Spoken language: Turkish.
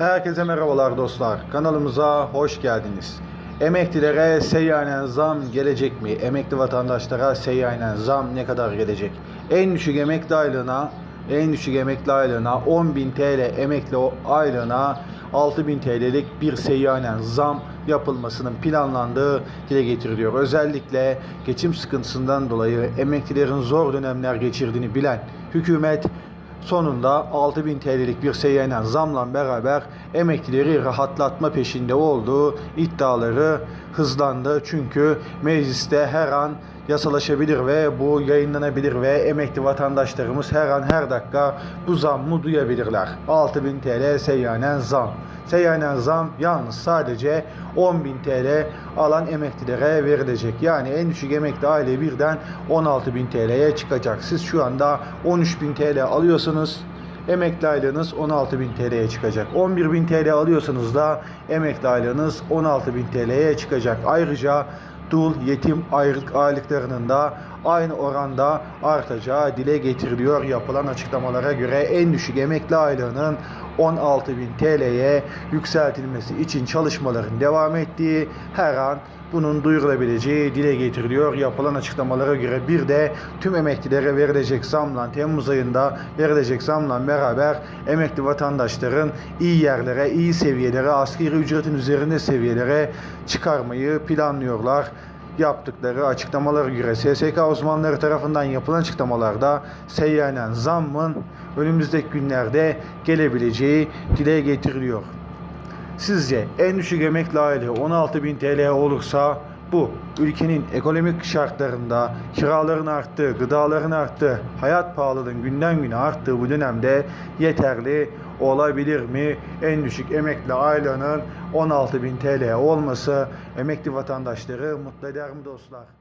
Herkese merhabalar dostlar. Kanalımıza hoş geldiniz. Emeklilere seyyanen zam gelecek mi? Emekli vatandaşlara seyyanen zam ne kadar gelecek? En düşük emekli aylığına en düşük emekli aylığına 10.000 TL emekli aylığına 6.000 TL'lik bir seyyanen zam yapılmasının planlandığı dile getiriliyor. Özellikle geçim sıkıntısından dolayı emeklilerin zor dönemler geçirdiğini bilen hükümet sonunda 6000 TL'lik bir seyyanen zamla beraber emeklileri rahatlatma peşinde olduğu iddiaları hızlandı. Çünkü mecliste her an yasalaşabilir ve bu yayınlanabilir ve emekli vatandaşlarımız her an her dakika bu zammı duyabilirler. 6000 TL seyyanen zam. Seyyanen zam yalnız sadece 10.000 TL alan emeklilere verilecek. Yani en düşük emekli aile birden 16.000 TL'ye çıkacak. Siz şu anda 13.000 TL alıyorsunuz. Emekli aylığınız 16.000 TL'ye çıkacak. 11.000 TL alıyorsanız da emekli aylığınız 16.000 TL'ye çıkacak. Ayrıca dul, yetim ayrılık aylıklarının da aynı oranda artacağı dile getiriliyor. Yapılan açıklamalara göre en düşük emekli aylığının 16.000 TL'ye yükseltilmesi için çalışmaların devam ettiği her an bunun duyurulabileceği dile getiriliyor. Yapılan açıklamalara göre bir de tüm emeklilere verilecek zamla Temmuz ayında verilecek zamla beraber emekli vatandaşların iyi yerlere, iyi seviyelere, asgari ücretin üzerinde seviyelere çıkarmayı planlıyorlar yaptıkları açıklamalara göre SSK uzmanları tarafından yapılan açıklamalarda seyyanen zammın önümüzdeki günlerde gelebileceği dile getiriliyor. Sizce en düşük emekli aile 16.000 TL olursa bu ülkenin ekonomik şartlarında kiraların arttığı, gıdaların arttığı, hayat pahalılığının günden güne arttığı bu dönemde yeterli olabilir mi? En düşük emekli ailenin 16.000 TL olması emekli vatandaşları mutlu eder mi dostlar?